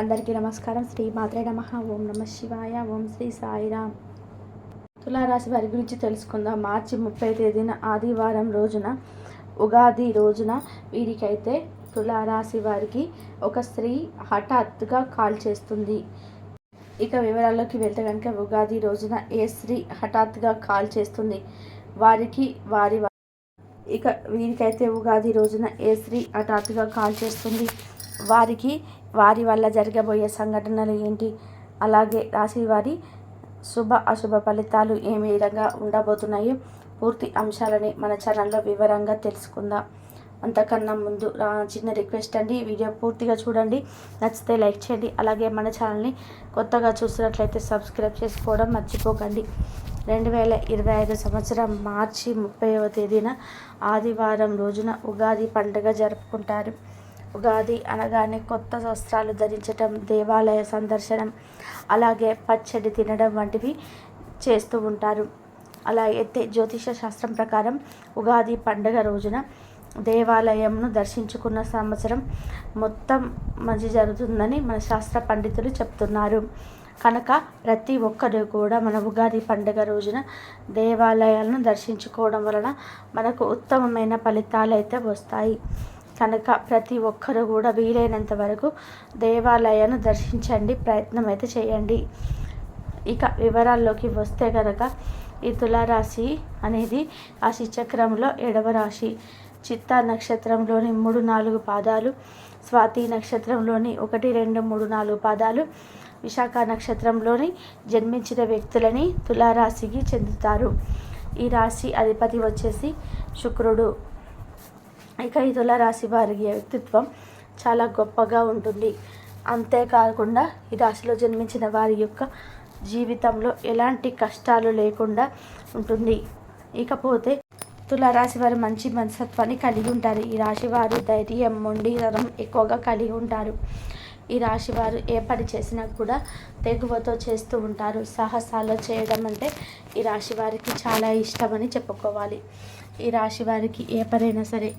అందరికీ నమస్కారం. శ్రీ మాత్రే నమ. ఓం నమ శివాయ. ఓం శ్రీ సాయిరామ్. తులారాశి వారి గురించి తెలుసుకుందాం. మార్చి ముప్పై తేదీన ఆదివారం రోజున ఉగాది రోజున వీరికైతే తులారాశి వారికి ఒక స్త్రీ హఠాత్తుగా కాల్ చేస్తుంది. ఇక వివరాల్లోకి వెళ్తే కనుక ఉగాది రోజున ఏ స్త్రీ హఠాత్తుగా కాల్ చేస్తుంది? వారికి వారి ఇక వీరికైతే ఉగాది రోజున ఏ స్త్రీ హఠాత్తుగా కాల్ చేస్తుంది? వారికి వారి వల్ల జరగబోయే సంఘటనలు ఏంటి? అలాగే రాశి వారి శుభ అశుభ ఫలితాలు ఏ విధంగా ఉండబోతున్నాయో? పూర్తి అంశాలని మన ఛానల్లో వివరంగా తెలుసుకుందాం. అంతకన్నా ముందు చిన్న రిక్వెస్ట్ అండి. వీడియో పూర్తిగా చూడండి. నచ్చితే లైక్ చేయండి. అలాగే మన ఛానల్ని కొత్తగా చూసినట్లయితే సబ్స్క్రైబ్ చేసుకోవడం మర్చిపోకండి. రెండు వేల ఇరవై ఐదు సంవత్సరం మార్చి ముప్పైవ తేదీన ఆదివారం రోజున ఉగాది పండుగ జరుపుకుంటారు. ఉగాది అనగానే కొత్త వస్త్రాలు ధరించటం దేవాలయ సందర్శనం అలాగే పచ్చడి తినడం వంటివి చేస్తూ ఉంటారు. అలా అయితే జ్యోతిష శాస్త్రం ప్రకారం ఉగాది పండుగ రోజున దేవాలయంను దర్శించుకున్న సంవత్సరం మొత్తం మంచి జరుగుతుందని మన శాస్త్ర పండితులు చెప్తున్నారు. కనుక ప్రతి ఒక్కరు కూడా మన ఉగాది పండుగ రోజున దేవాలయాలను దర్శించుకోవడం వలన మనకు ఉత్తమమైన ఫలితాలు అయితే వస్తాయి. కనుక ప్రతి ఒక్కరూ కూడా వీలైనంత వరకు దేవాలయాన్ని దర్శించండి ప్రయత్నం అయితే చేయండి. ఇక వివరాల్లోకి వస్తే కనుక ఈ తులారాశి అనేది రాశి చక్రంలో ఏడవ రాశి. చిత్తా నక్షత్రంలోని మూడు నాలుగు పాదాలు స్వాతి నక్షత్రంలోని ఒకటి రెండు మూడు నాలుగు పాదాలు విశాఖ నక్షత్రంలోని జన్మించిన వ్యక్తులని తులారాశికి చెందుతారు. ఈ రాశి అధిపతి వచ్చేసి శుక్రుడు. ఇక ఈ తులారాశి వారి వ్యక్తిత్వం చాలా గొప్పగా ఉంటుంది. అంతేకాకుండా ఈ రాశిలో జన్మించిన వారి యొక్క జీవితంలో ఎలాంటి కష్టాలు లేకుండా ఉంటుంది. ఇకపోతే తులారాశి వారు మంచి మనసత్వాన్ని కలిగి ఉంటారు. ఈ రాశి వారు ధైర్యం మొండితనం ఎక్కువగా కలిగి ఉంటారు. ఈ రాశి వారు ఏ పని చేసినా కూడా తెగువతో చేస్తూ ఉంటారు. సాహసాలు చేయడం అంటే ఈ రాశి వారికి చాలా ఇష్టమని చెప్పుకోవాలి. ఈ రాశి వారికి ఏ పనైనా సరే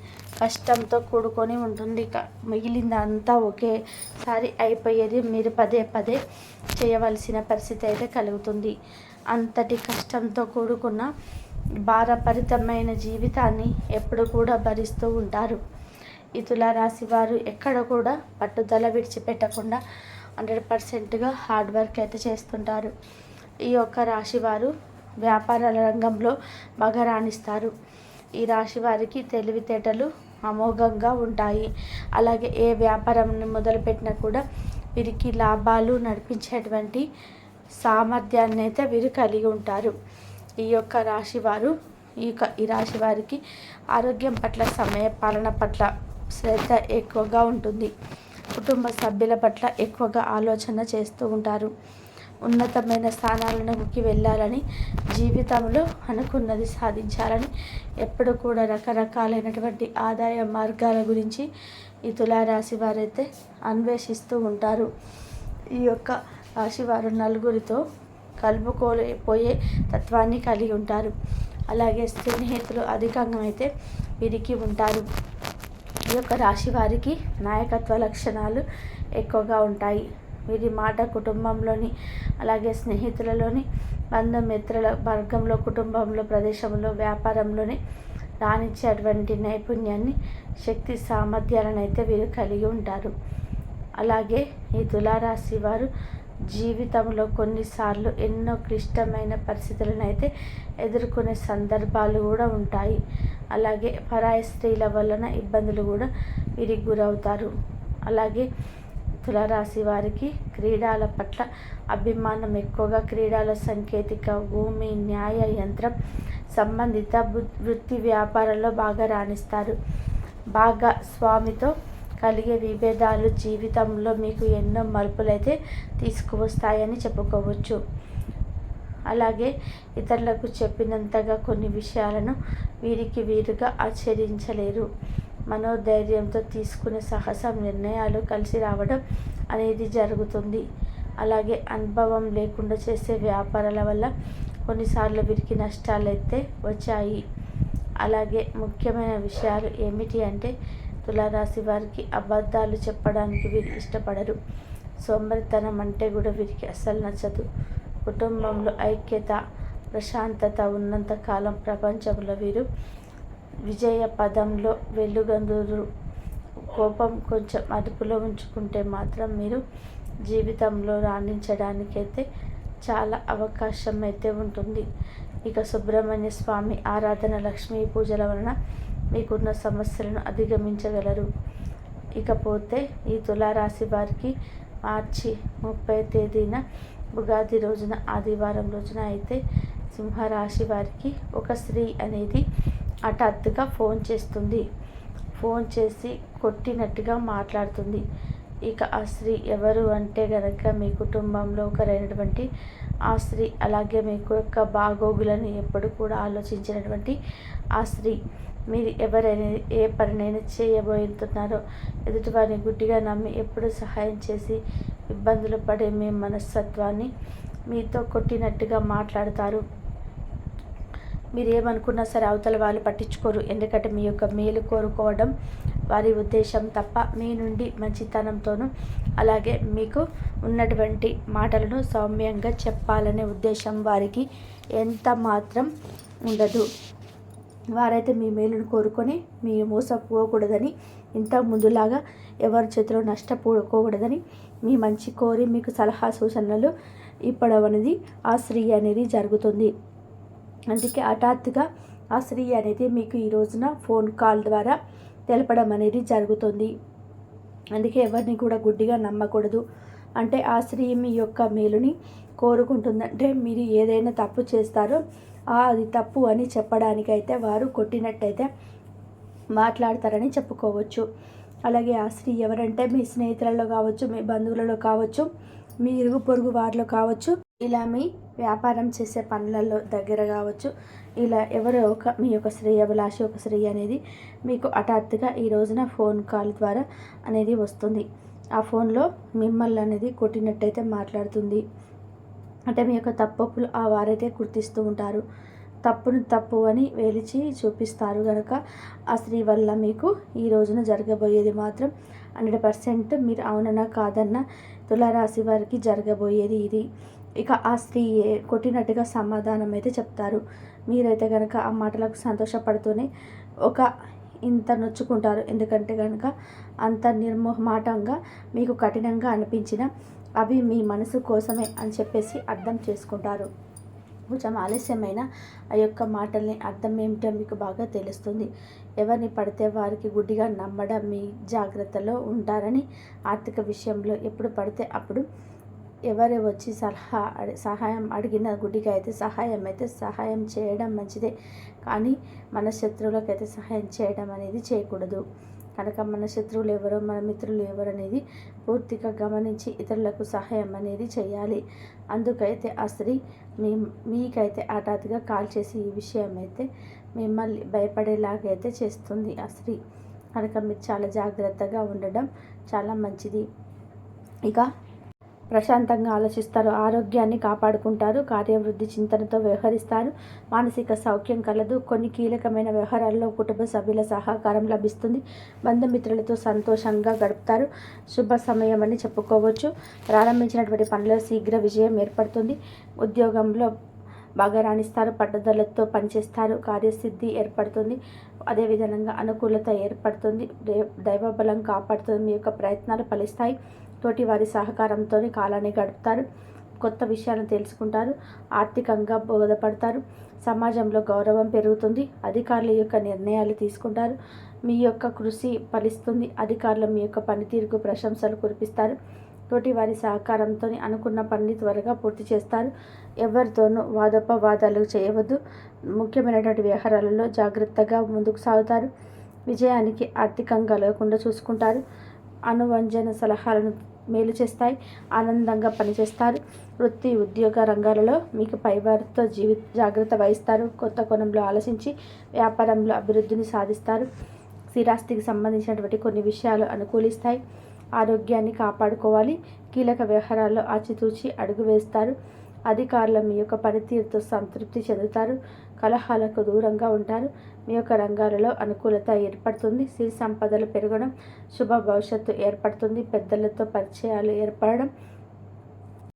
కష్టంతో కూడుకొని ఉంటుంది. మిగిలింది అంతా ఒకేసారి అయిపోయేది మీరు పదే పదే చేయవలసిన పరిస్థితి అయితే కలుగుతుంది. అంతటి కష్టంతో కూడుకున్న భారపరితమైన జీవితాన్ని ఎప్పుడు కూడా భరిస్తూ ఉంటారు. ఈ తులారాశి వారు ఎక్కడ కూడా పట్టుదల విడిచిపెట్టకుండా హండ్రెడ్ పర్సెంట్గా హార్డ్ వర్క్ అయితే చేస్తుంటారు. ఈ యొక్క రాశి వారు వ్యాపారాల రంగంలో బాగా రాణిస్తారు. ఈ రాశి వారికి తెలివితేటలు అమోఘంగా ఉంటాయి. అలాగే ఏ వ్యాపారం మొదలుపెట్టినా కూడా వీరికి లాభాలు నడిపించేటువంటి సామర్థ్యాన్ని అయితే వీరు కలిగి ఉంటారు. ఈ యొక్క రాశి వారు ఈ యొక్క ఈ రాశి వారికి ఆరోగ్యం పట్ల సమయ పాలన పట్ల శ్రద్ధ ఎక్కువగా ఉంటుంది. కుటుంబ సభ్యుల పట్ల ఎక్కువగా ఆలోచన చేస్తూ ఉంటారు. ఉన్నతమైన స్థానాలకు వెళ్ళాలని జీవితంలో అనుకున్నది సాధించాలని ఎప్పుడు కూడా రకరకాలైనటువంటి ఆదాయ మార్గాల గురించి ఈ తులారాశి వారైతే అన్వేషిస్తూ ఉంటారు. ఈ యొక్క రాశివారు నలుగురితో కలుపుకోలేకపోయే తత్వాన్ని కలిగి ఉంటారు. అలాగే స్నేహితులు అధికంగా అయితే వీరికి ఉంటారు. ఈ యొక్క రాశి వారికి నాయకత్వ లక్షణాలు ఎక్కువగా ఉంటాయి. వీరి మాట కుటుంబంలోని అలాగే స్నేహితులలోని బంధుమిత్రుల వర్గంలో కుటుంబంలో ప్రదేశంలో వ్యాపారంలోని రాణించేటువంటి నైపుణ్యాన్ని శక్తి సామర్థ్యాలను అయితే వీరు కలిగి ఉంటారు. అలాగే ఈ తులారాశి వారు జీవితంలో కొన్నిసార్లు ఎన్నో క్లిష్టమైన పరిస్థితులను అయితే ఎదుర్కొనే సందర్భాలు కూడా ఉంటాయి. అలాగే పరాయి స్త్రీల వలన ఇబ్బందులు కూడా వీరికి గురవుతారు. అలాగే తులరాశి వారికి క్రీడల పట్ల అభిమానం ఎక్కువగా క్రీడల సాంకేతిక భూమి న్యాయ యంత్రం సంబంధిత వృత్తి వ్యాపారంలో బాగా రాణిస్తారు. బాగా స్వామితో కలిగే విభేదాలు జీవితంలో మీకు ఎన్నో మలుపులైతే తీసుకువస్తాయని చెప్పుకోవచ్చు. అలాగే ఇతరులకు చెప్పినంతగా కొన్ని విషయాలను వీరికి వీరుగా ఆచరించలేరు. మనోధైర్యంతో తీసుకునే సాహసం నిర్ణయాలు కలిసి రావడం అనేది జరుగుతుంది. అలాగే అనుభవం లేకుండా చేసే వ్యాపారాల వల్ల కొన్నిసార్లు వీరికి నష్టాలు అయితే వచ్చాయి. అలాగే ముఖ్యమైన విషయాలు ఏమిటి అంటే తులారాశి వారికి అబద్ధాలు చెప్పడానికి వీరు ఇష్టపడరు. సోమరితనం అంటే కూడా వీరికి అస్సలు నచ్చదు. కుటుంబంలో ఐక్యత ప్రశాంతత ఉన్నంత కాలం ప్రపంచంలో వీరు విజయ పదంలో వెలుగందురు కోపం కొంచెం అదుపులో ఉంచుకుంటే మాత్రం మీరు జీవితంలో రాణించడానికైతే చాలా అవకాశం అయితే ఉంటుంది. ఇక సుబ్రహ్మణ్య స్వామి ఆరాధన లక్ష్మీ పూజల వలన మీకున్న సమస్యలను అధిగమించగలరు. ఇకపోతే ఈ తులారాశి వారికి మార్చి ముప్పై తేదీన ఉగాది రోజున ఆదివారం రోజున అయితే సింహరాశి వారికి ఒక స్త్రీ అనేది హఠాత్తుగా ఫోన్ చేస్తుంది. ఫోన్ చేసి కొట్టినట్టుగా మాట్లాడుతుంది. ఇక ఆ స్త్రీ ఎవరు అంటే గనక మీ కుటుంబంలో ఒకరైనటువంటి ఆ స్త్రీ అలాగే మీకు యొక్క బాగోగులను ఎప్పుడు కూడా ఆలోచించినటువంటి ఆ స్త్రీ మీరు ఎవరైనా ఏ పనినైనా చేయబోతున్నారో ఎదుటివారిని గుడ్డిగా నమ్మి ఎప్పుడు సహాయం చేసి ఇబ్బందులు పడే మీ మనస్తత్వాన్ని మీతో కొట్టినట్టుగా మాట్లాడతారు. మీరు ఏమనుకున్నా సరే అవతల వాళ్ళు పట్టించుకోరు. ఎందుకంటే మీ యొక్క మేలు కోరుకోవడం వారి ఉద్దేశం తప్ప మీ నుండి మంచితనంతోనూ అలాగే మీకు ఉన్నటువంటి మాటలను సౌమ్యంగా చెప్పాలనే ఉద్దేశం వారికి ఎంత మాత్రం ఉండదు. వారైతే మీ మేలును కోరుకొని మీ మోసపోకూడదని ఇంత ముందులాగా ఎవరి చేతిలో నష్టపోకూడదని మీ మంచి కోరి మీకు సలహా సూచనలు ఇప్పడవనేది ఆ స్త్రీ అనేది జరుగుతుంది. అందుకే హఠాత్తుగా ఆ స్త్రీ అనేది మీకు ఈ రోజున ఫోన్ కాల్ ద్వారా తెలపడం అనేది జరుగుతుంది. అందుకే ఎవరిని కూడా గుడ్డిగా నమ్మకూడదు. అంటే ఆ స్త్రీ మీ యొక్క మేలుని కోరుకుంటుందంటే మీరు ఏదైనా తప్పు చేస్తారో అది తప్పు అని చెప్పడానికైతే వారు కొట్టినట్టయితే మాట్లాడతారని చెప్పుకోవచ్చు. అలాగే ఆ స్త్రీ ఎవరంటే మీ స్నేహితులలో కావచ్చు మీ బంధువులలో కావచ్చు మీ ఇరుగు పొరుగు వారిలో కావచ్చు ఇలా మీ వ్యాపారం చేసే పనులలో దగ్గర కావచ్చు. ఇలా ఎవరో ఒక మీ యొక్క స్త్రీ అభిలాషి ఒక స్త్రీ అనేది మీకు హఠాత్తుగా ఈ రోజున ఫోన్ కాల్ ద్వారా అనేది వస్తుంది. ఆ ఫోన్లో మిమ్మల్ని అనేది కొట్టినట్టయితే మాట్లాడుతుంది. అంటే మీ యొక్క తప్పులు ఆ వారైతే గుర్తిస్తూ ఉంటారు. తప్పును తప్పు అని వేలిచి చూపిస్తారు కనుక ఆ స్త్రీ వల్ల మీకు ఈ రోజున జరగబోయేది మాత్రం హండ్రెడ్ పర్సెంట్ మీరు అవునన్నా కాదన్నా తులారాశి వారికి జరగబోయేది ఇది. ఇక ఆ స్త్రీ కొట్టినట్టుగా సమాధానం అయితే చెప్తారు. మీరైతే కనుక ఆ మాటలకు సంతోషపడుతూనే ఒక ఇంత నొచ్చుకుంటారు. ఎందుకంటే కనుక అంత నిర్మోహమాటంగా మీకు కఠినంగా అనిపించిన అవి మీ మనసు కోసమే అని చెప్పేసి అర్థం చేసుకుంటారు. కొంచెం ఆలస్యమైన ఆ యొక్క మాటల్ని అర్థం ఏమిటో మీకు బాగా తెలుస్తుంది. ఎవరిని పడితే వారికి గుడ్డిగా నమ్మడం మీ జాగ్రత్తలో ఉంటారని ఆర్థిక విషయంలో ఎప్పుడు పడితే అప్పుడు ఎవరు వచ్చి సలహా సహాయం అడిగిన గుడ్డిగా అయితే సహాయం అయితే సహాయం చేయడం మంచిదే. కానీ మన శత్రువులకైతే సహాయం చేయడం అనేది చేయకూడదు. కనుక మన శత్రువులు ఎవరో మన మిత్రులు ఎవరు అనేది పూర్తిగా గమనించి ఇతరులకు సహాయం అనేది చేయాలి. అందుకైతే ఆ స్త్రీ మీ మీకైతే హఠాత్తుగా కాల్ చేసి ఈ విషయం అయితే మిమ్మల్ని భయపడేలాగైతే చేస్తుంది ఆ స్త్రీ. కనుక మీరు చాలా జాగ్రత్తగా ఉండడం చాలా మంచిది. ఇక ప్రశాంతంగా ఆలోచిస్తారు. ఆరోగ్యాన్ని కాపాడుకుంటారు. కార్యవృద్ధి చింతనతో వ్యవహరిస్తారు. మానసిక సౌఖ్యం కలదు. కొన్ని కీలకమైన వ్యవహారాల్లో కుటుంబ సభ్యుల సహకారం లభిస్తుంది. బంధుమిత్రులతో సంతోషంగా గడుపుతారు. శుభ సమయం అని చెప్పుకోవచ్చు. ప్రారంభించినటువంటి పనిలో శీఘ్ర విజయం ఏర్పడుతుంది. ఉద్యోగంలో బాగా రాణిస్తారు. పట్టుదలతో పనిచేస్తారు. కార్యసిద్ధి ఏర్పడుతుంది. అదేవిధంగా అనుకూలత ఏర్పడుతుంది. దైవబలం కాపాడుతుంది. మీ యొక్క ప్రయత్నాలు ఫలిస్తాయి. తోటి వారి సహకారంతో కాలాన్ని గడుపుతారు. కొత్త విషయాలను తెలుసుకుంటారు. ఆర్థికంగా బోధపడతారు. సమాజంలో గౌరవం పెరుగుతుంది. అధికారుల యొక్క నిర్ణయాలు తీసుకుంటారు. మీ యొక్క కృషి ఫలిస్తుంది. అధికారులు మీ యొక్క పనితీరుకు ప్రశంసలు కురిపిస్తారు. తోటి వారి సహకారంతో అనుకున్న పనిని త్వరగా పూర్తి చేస్తారు. ఎవరితోనూ వాదోపవాదాలు చేయవద్దు. ముఖ్యమైనటువంటి వ్యవహారాలలో జాగ్రత్తగా ముందుకు సాగుతారు. విజయానికి ఆర్థికంగా లేకుండా చూసుకుంటారు. అనువంజన సలహాలను మేలు చేస్తాయి ఆనందంగా పనిచేస్తారు. వృత్తి ఉద్యోగ రంగాలలో మీకు పైవారితో జీవిత జాగ్రత్త వహిస్తారు. కొత్త కోణంలో ఆలోచించి వ్యాపారంలో అభివృద్ధిని సాధిస్తారు. స్థిరాస్తికి సంబంధించినటువంటి కొన్ని విషయాలు అనుకూలిస్తాయి. ఆరోగ్యాన్ని కాపాడుకోవాలి. కీలక వ్యవహారాల్లో ఆచితూచి అడుగు వేస్తారు. అధికారులు మీ యొక్క పనితీరుతో సంతృప్తి చెందుతారు. కలహాలకు దూరంగా ఉంటారు. మీ యొక్క రంగాలలో అనుకూలత ఏర్పడుతుంది. సిరి సంపదలు పెరగడం శుభ భవిష్యత్తు ఏర్పడుతుంది. పెద్దలతో పరిచయాలు ఏర్పడడం